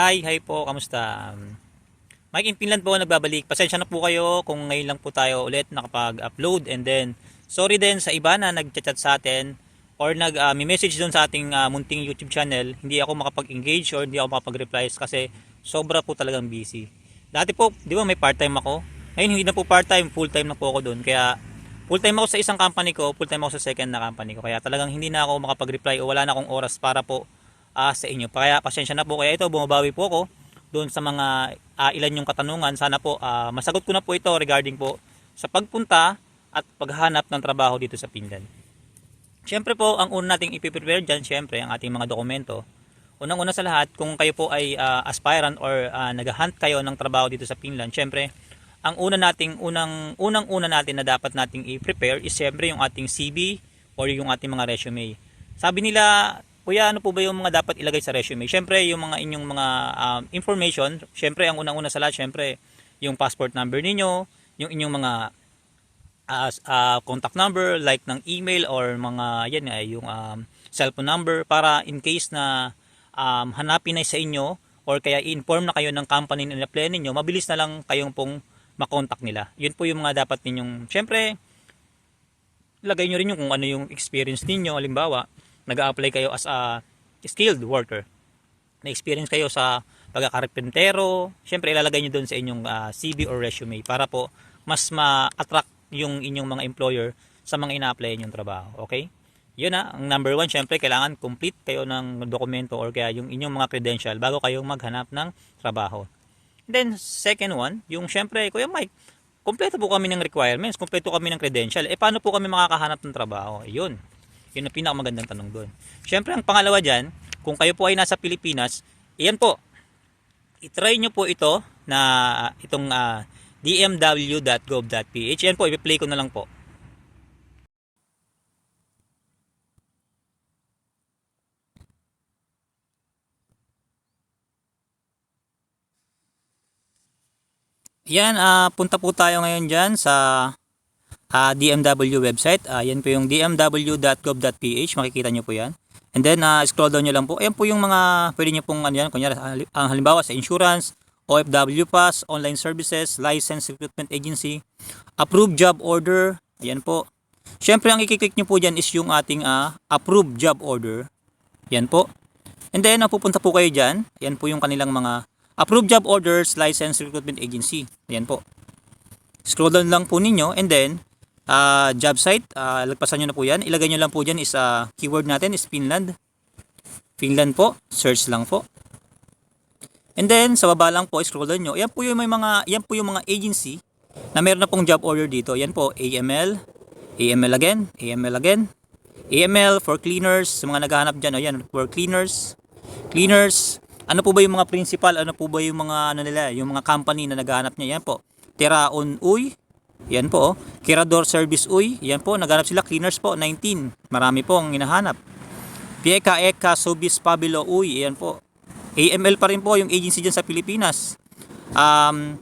Hi, hi po, kamusta? Mike in Finland po nagbabalik. Pasensya na po kayo kung ngayon lang po tayo ulit nakapag-upload and then sorry din sa iba na nag-chat sa atin or nag uh, message doon sa ating uh, munting YouTube channel. Hindi ako makapag-engage or hindi ako makapag-reply kasi sobra po talagang busy. Dati po, di ba may part-time ako? Ngayon hindi na po part-time, full-time na po ako doon. Kaya full-time ako sa isang company ko, full-time ako sa second na company ko. Kaya talagang hindi na ako makapag-reply o wala na akong oras para po uh, sa inyo. Kaya pasensya na po. Kaya ito, bumabawi po ako doon sa mga uh, ilan yung katanungan. Sana po uh, masagot ko na po ito regarding po sa pagpunta at paghanap ng trabaho dito sa Finland. Siyempre po, ang una nating ipiprepare dyan, siyempre, ang ating mga dokumento. Unang-una sa lahat, kung kayo po ay uh, aspirant or uh, nag-hunt kayo ng trabaho dito sa Finland, siyempre, ang una nating unang unang una natin na dapat nating i-prepare is siyempre yung ating CV or yung ating mga resume. Sabi nila, kuya ano po ba yung mga dapat ilagay sa resume? Siyempre yung mga inyong mga um, information, siyempre ang unang-una sa lahat, siyempre yung passport number ninyo, yung inyong mga uh, uh, contact number like ng email or mga yan nga yung um, cellphone number para in case na um, hanapin na sa inyo or kaya i-inform na kayo ng company na play ninyo, mabilis na lang kayong pong makontak nila. Yun po yung mga dapat ninyong, syempre, lagay nyo rin yung kung ano yung experience ninyo. Halimbawa, nag apply kayo as a skilled worker. Na-experience kayo sa pagkakarpentero. Syempre, ilalagay nyo doon sa inyong uh, CV or resume para po mas ma-attract yung inyong mga employer sa mga ina-apply yung trabaho. Okay? Yun na, ang number one, syempre, kailangan complete kayo ng dokumento or kaya yung inyong mga credential bago kayong maghanap ng trabaho. Then, second one, yung syempre, Kuya Mike, kompleto po kami ng requirements, kompleto kami ng credential. Eh, paano po kami makakahanap ng trabaho? Yun. Yun ang pinakamagandang tanong doon. Syempre, ang pangalawa dyan, kung kayo po ay nasa Pilipinas, iyan po, itry nyo po ito na itong uh, dmw.gov.ph. Yan po, i-play ko na lang po. Yan, uh, punta po tayo ngayon dyan sa uh, DMW website. Uh, yan po yung dmw.gov.ph. Makikita nyo po yan. And then, uh, scroll down nyo lang po. Ayan po yung mga pwede nyo pong, ano yan, kunyari, ang halimbawa sa insurance, OFW Pass, online services, license recruitment agency, approved job order. Ayan po. Siyempre, ang i-click nyo po dyan is yung ating uh, approved job order. Yan po. And then, napupunta po kayo dyan. Ayan po yung kanilang mga Approved job orders, license recruitment agency. Ayan po. Scroll down lang po ninyo and then uh, job site, uh, lagpasan nyo na po yan. Ilagay nyo lang po dyan is uh, keyword natin is Finland. Finland po. Search lang po. And then sa baba lang po scroll down nyo. Yan po yung may mga yan po yung mga agency na meron na pong job order dito. Yan po AML, AML again, AML again. AML for cleaners, sa mga naghahanap diyan, ayan, for cleaners. Cleaners, ano po ba yung mga principal? Ano po ba yung mga ano nila, yung mga company na naghahanap niya? Yan po. Teraon Uy. Yan po. Oh. Kirador Service Uy. Yan po. Naghanap sila. Cleaners po. 19. Marami po ang hinahanap. Pieka Eka Subis Pabilo Uy. Yan po. AML pa rin po yung agency dyan sa Pilipinas. Um,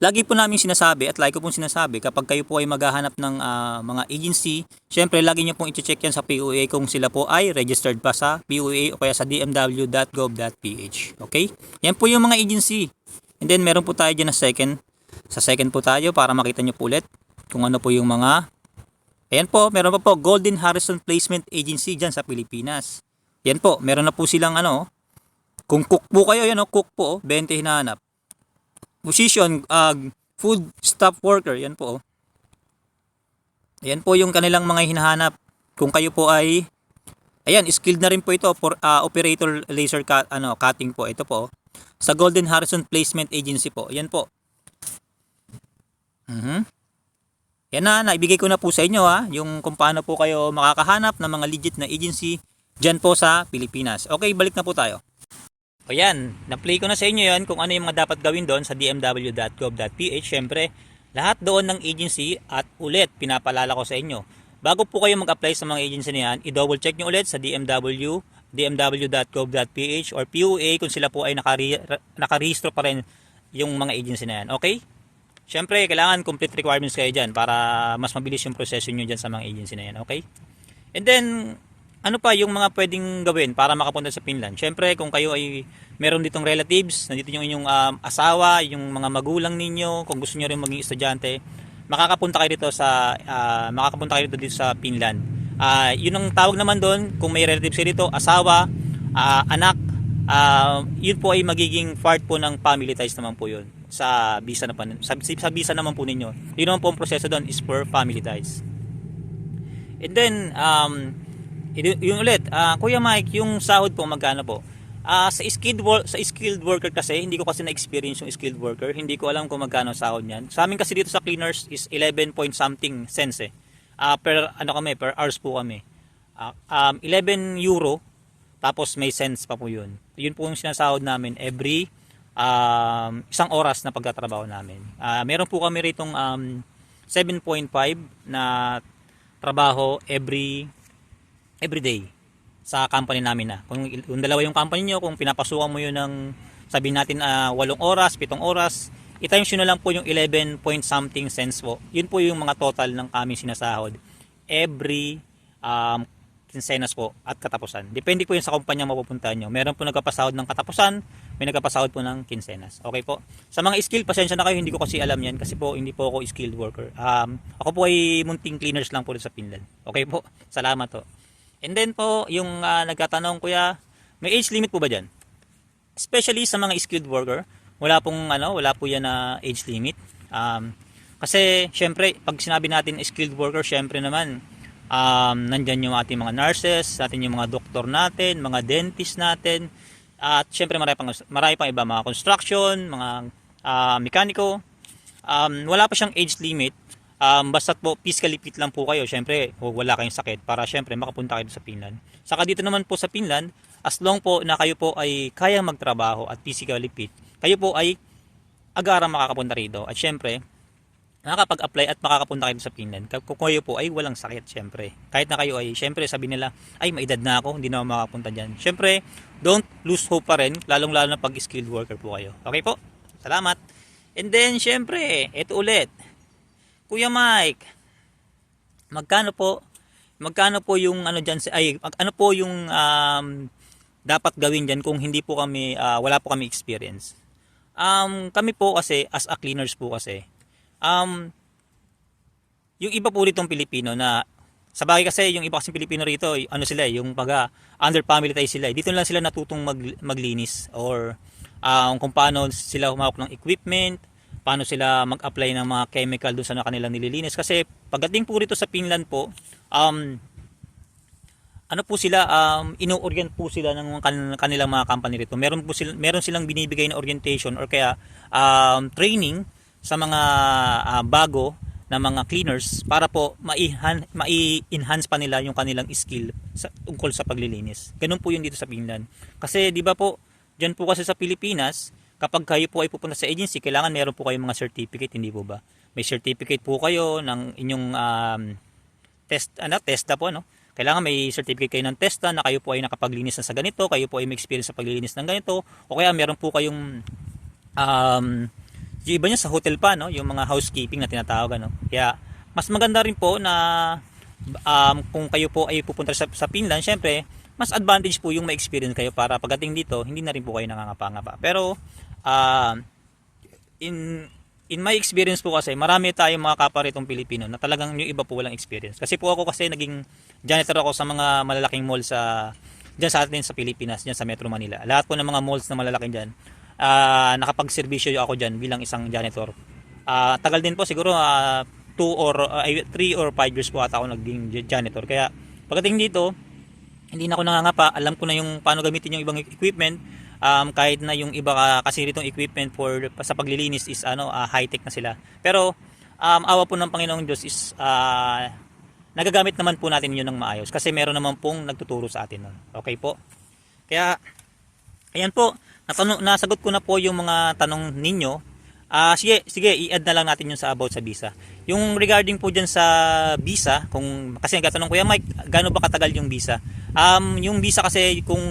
Lagi po namin sinasabi at like ko pong sinasabi kapag kayo po ay maghahanap ng uh, mga agency, syempre lagi niyo pong i-check yan sa POA kung sila po ay registered pa sa POA o kaya sa dmw.gov.ph. Okay? Yan po yung mga agency. And then meron po tayo dyan na second. Sa second po tayo para makita nyo po ulit kung ano po yung mga Ayan po, meron pa po Golden Harrison Placement Agency dyan sa Pilipinas. Yan po, meron na po silang ano, kung cook po kayo, yan o, cook po, 20 hinahanap position uh, food staff worker yan po oh. Ayan po yung kanilang mga hinahanap kung kayo po ay ayan skilled na rin po ito for uh, operator laser cut ano cutting po ito po oh. sa Golden Harrison Placement Agency po yan po Mhm. Yan na, naibigay ko na po sa inyo ha, yung kung paano po kayo makakahanap ng mga legit na agency dyan po sa Pilipinas. Okay, balik na po tayo. O yan, na-play ko na sa inyo yan kung ano yung mga dapat gawin doon sa dmw.gov.ph. Siyempre, lahat doon ng agency at ulit pinapalala ko sa inyo. Bago po kayo mag-apply sa mga agency na yan, i-double check nyo ulit sa dmw, dmw.gov.ph or POA kung sila po ay nakare- nakarehistro pa rin yung mga agency na yan. Okay? Siyempre, kailangan complete requirements kayo dyan para mas mabilis yung proseso nyo dyan sa mga agency na yan. Okay? And then, ano pa yung mga pwedeng gawin para makapunta sa Finland? Syempre, kung kayo ay meron ditong relatives, nandito yung inyong um, asawa, yung mga magulang ninyo, kung gusto niyo rin maging estudyante, makakapunta kayo dito sa ah, makakapunta kayo dito, dito sa Finland. Ah, yun ang tawag naman doon kung may relatives kayo dito, asawa, ah, anak, ah, yun po ay magiging part po ng family ties naman po yun sa visa na sa, sa visa naman po ninyo. Yun naman po ang proseso doon is for family ties. And then um yun yun ulit, ah, Kuya Mike, yung sahod po magkano po? Ah, sa skilled work sa skilled worker kasi hindi ko kasi na-experience yung skilled worker. Hindi ko alam kung magkano sahod niyan. Sa amin kasi dito sa cleaners is 11 point something cents eh. Ah, per ano kami, per hours po kami. Ah, um, 11 euro tapos may cents pa po yun. Yun po yung sinasahod namin every um, isang oras na pagtatrabaho namin. Ah, meron po kami ritong um, 7.5 na trabaho every every day sa company namin na. Kung, kung dalawa yung company nyo, kung pinapasukan mo yun ng sabihin natin uh, 8 oras, 7 oras, i-times nyo na lang po yung 11 point something cents po. Yun po yung mga total ng aming sinasahod every um, kinsenas po at katapusan. Depende po yun sa kumpanya mapupuntahan nyo. Meron po nagkapasahod ng katapusan, may nagkapasahod po ng kinsenas. Okay po? Sa mga skill, pasensya na kayo, hindi ko kasi alam yan kasi po hindi po ako skilled worker. Um, ako po ay munting cleaners lang po sa Finland. Okay po? Salamat po. And then po, yung uh, nagtatanong kuya, may age limit po ba dyan? Especially sa mga skilled worker, wala pong ano, wala po yan na age limit. Um, kasi syempre, pag sinabi natin skilled worker, syempre naman, um, nandyan yung ating mga nurses, natin yung mga doktor natin, mga dentist natin, at syempre marami pang, marami pang iba, mga construction, mga uh, mekaniko. Um, wala pa siyang age limit, um, basta po physically fit lang po kayo, syempre wala kayong sakit para syempre makapunta kayo sa Finland. Saka dito naman po sa Finland, as long po na kayo po ay kaya magtrabaho at physically fit, kayo po ay agarang makakapunta rito. At syempre, nakakapag-apply at makakapunta kayo sa Finland. Kung kayo po ay walang sakit, syempre. Kahit na kayo ay, syempre, sabi nila, ay, may na ako, hindi na ako makapunta dyan. Syempre, don't lose hope pa rin, lalong-lalo na pag skilled worker po kayo. Okay po? Salamat. And then, syempre, ito ulit Kuya Mike, magkano po magkano po yung ano diyan ay ano po yung um, dapat gawin diyan kung hindi po kami uh, wala po kami experience. Um, kami po kasi as a cleaners po kasi um, yung iba po ritong Pilipino na sa bagay kasi yung iba kasi Pilipino rito ano sila yung pag under family tayo sila. Dito lang sila natutong mag, maglinis or um, kung paano sila humawak ng equipment paano sila mag-apply ng mga chemical doon sa kanilang nililinis. Kasi pagdating po rito sa Finland po um, ano po sila um, ino-orient po sila ng kan kanilang mga company rito. Meron po sila meron silang binibigay na orientation or kaya um, training sa mga uh, bago na mga cleaners para po mai-enhance pa nila yung kanilang skill sa, tungkol sa paglilinis. Ganun po yun dito sa Finland. Kasi di ba po, diyan po kasi sa Pilipinas, kapag kayo po ay pupunta sa agency, kailangan meron po kayong mga certificate, hindi po ba? May certificate po kayo ng inyong um, test, ano, testa po, no? Kailangan may certificate kayo ng testa na kayo po ay nakapaglinis na sa ganito, kayo po ay may experience sa paglilinis ng ganito, o kaya meron po kayong um, yung iba niya sa hotel pa, no? Yung mga housekeeping na tinatawag, no? Kaya, mas maganda rin po na um, kung kayo po ay pupunta sa, sa Finland, syempre, mas advantage po yung may experience kayo para pagdating dito, hindi na rin po kayo nangangapa-ngapa. Pero, uh, in in my experience po kasi marami tayong mga kapwa ritong Pilipino na talagang yung iba po walang experience. Kasi po ako kasi naging janitor ako sa mga malalaking mall sa diyan sa atin sa Pilipinas, diyan sa Metro Manila. Lahat po ng mga malls na malalaki diyan, uh, nakapagserbisyo ako diyan bilang isang janitor. Uh, tagal din po siguro 2 uh, or 3 uh, or 5 years po ata ako naging janitor. Kaya pagdating dito, hindi na ako nangangapa, alam ko na yung paano gamitin yung ibang equipment um, kahit na yung iba kasi ritong equipment for sa paglilinis is ano uh, high tech na sila pero um, awa po ng Panginoong Diyos is uh, nagagamit naman po natin yun ng maayos kasi meron naman pong nagtuturo sa atin nun. okay po kaya ayan po natanong, nasagot ko na po yung mga tanong ninyo uh, sige, sige, i-add na lang natin yung sa about sa visa. Yung regarding po diyan sa visa, kung kasi nagtatanong ko yan, Mike, gaano ba katagal yung visa? Um, yung visa kasi kung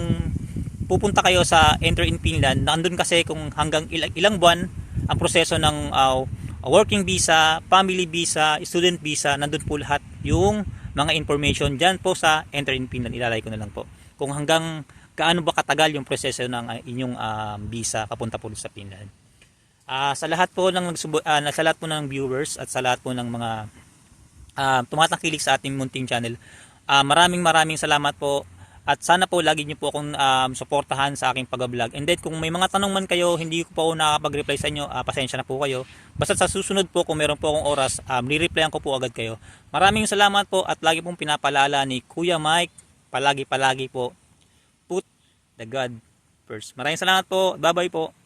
pupunta kayo sa Enter in Finland, nandun kasi kung hanggang ilang, ilang buwan ang proseso ng uh, working visa, family visa, student visa, nandun po lahat yung mga information dyan po sa enter in Finland. Ilalay ko na lang po. Kung hanggang gaano ba katagal yung proseso ng ah, inyong um, visa papunta po sa Finland. Ah, sa lahat po ng ah, sa lahat po ng viewers at sa lahat po ng mga ah, tumatangkilik sa ating munting channel. Ah, maraming maraming salamat po at sana po lagi niyo po akong um, suportahan sa aking pag-vlog. And then kung may mga tanong man kayo, hindi ko po nakakapag-reply sa inyo, ah, pasensya na po kayo. Basta sa susunod po kung meron po akong oras, um, re-replyan ko po agad kayo. Maraming salamat po at lagi pong pinapalala ni Kuya Mike, palagi-palagi po, the God first. Maraming salamat po. Bye-bye po.